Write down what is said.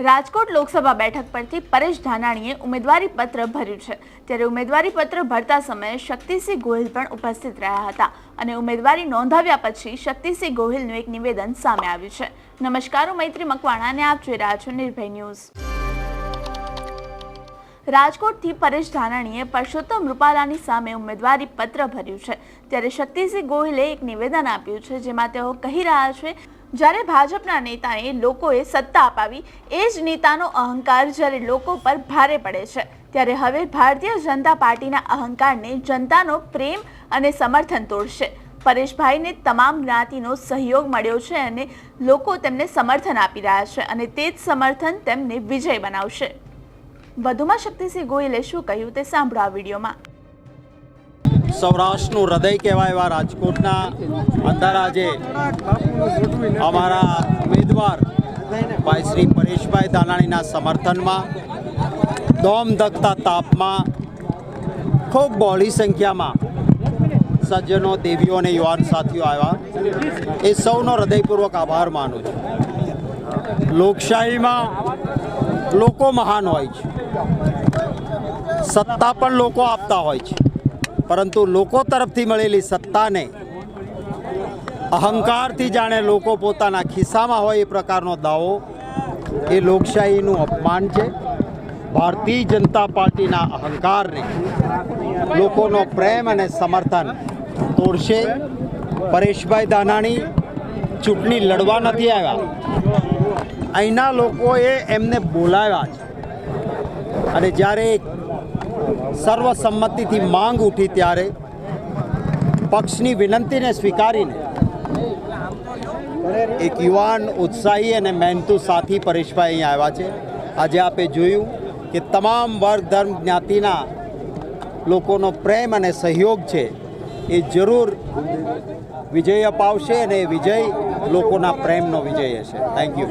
રાજકોટ લોકસભા બેઠક પરથી પરેશ ધાનાણીએ ઉમેદવારી પત્ર ભર્યું છે. ત્યારે ઉમેદવારી પત્ર ભરતા સમયે શક્તિસિંહ ગોહિલ પણ ઉપસ્થિત રહ્યા હતા અને ઉમેદવારી નોંધાવ્યા પછી શક્તિસિંહ ગોહિલનું એક નિવેદન સામે આવ્યું છે. નમસ્કાર, હું મૈત્રી મકવાણા અને આપ જોઈ રહ્યા છો નિર્ભય ન્યૂઝ. રાજકોટથી પરેશ ધાનાણીએ પરસોત્તમ રૂપાલાની સામે ઉમેદવારી પત્ર ભર્યું છે. ત્યારે શક્તિસિંહ ગોહિલે એક નિવેદન આપ્યું છે જેમાં તેઓ કહી રહ્યા છે જ્યારે ભાજપના નેતાને લોકોએ સત્તા અપાવી, એ જ નેતાનો અહંકાર જ્યારે લોકો પર ભારે પડે છે, ત્યારે હવે ભારતીય જનતા પાર્ટીના અહંકારને જનતાનો પ્રેમ અને સમર્થન તોડશે. પરેશભાઈને તમામ જ્ઞાતિનો સહયોગ મળ્યો છે અને લોકો તેમને સમર્થન આપી રહ્યા છે અને તે જ સમર્થન તેમને વિજય બનાવશે. વધુમાં શક્તિસિંહ ગોયલે શું કહ્યું તે સાંભળો આ વિડીયોમાં. સૌરાષ્ટ્રનું હૃદય કહેવાય એવા રાજકોટના. અંદર આજે અમારા ઉમેદવાર ભાઈ શ્રી પરેશભાઈ દાનાણીના સમર્થનમાં દોમ ધકતા તાપમાં ખૂબ બહોળી સંખ્યામાં સજ્જનો, દેવીઓ અને યુવાન સાથીઓ આવ્યા. એ સૌનો હૃદયપૂર્વક આભાર માનું છું. લોકશાહીમાં લોકો મહાન હોય છે. સત્તા પણ લોકો આપતા હોય છે. પરંતુ લોકો તરફથી મળેલી સત્તાને અહંકારથી જાણે લોકો પોતાના ખિસ્સામાં હોય એ પ્રકારનો દાવો એ લોકશાહીનું અપમાન છે. ભારતીય જનતા પાર્ટીના અહંકારને, લોકોનો પ્રેમ અને સમર્થન તોડશે. પરેશભાઈ દાનાણી ચૂંટણી લડવા નથી આવ્યા. અહીંના લોકોએ એમને બોલાવ્યા છે. અને જ્યારે સર્વસંમતિથી માંગ ઉઠી ત્યારે પક્ષની વિનંતીને સ્વીકારીને એક યુવાન ઉત્સાહી અને મહેનતુ સાથી પરેશભાઈ અહીં આવ્યા છે. આજે આપે જોયું કે તમામ વર્ગ ધર્મ જ્ઞાતિના લોકોનો પ્રેમ અને સહયોગ છે એ જરૂર વિજય અપાવશે અને વિજય લોકોના પ્રેમનો વિજય હશે. Thank you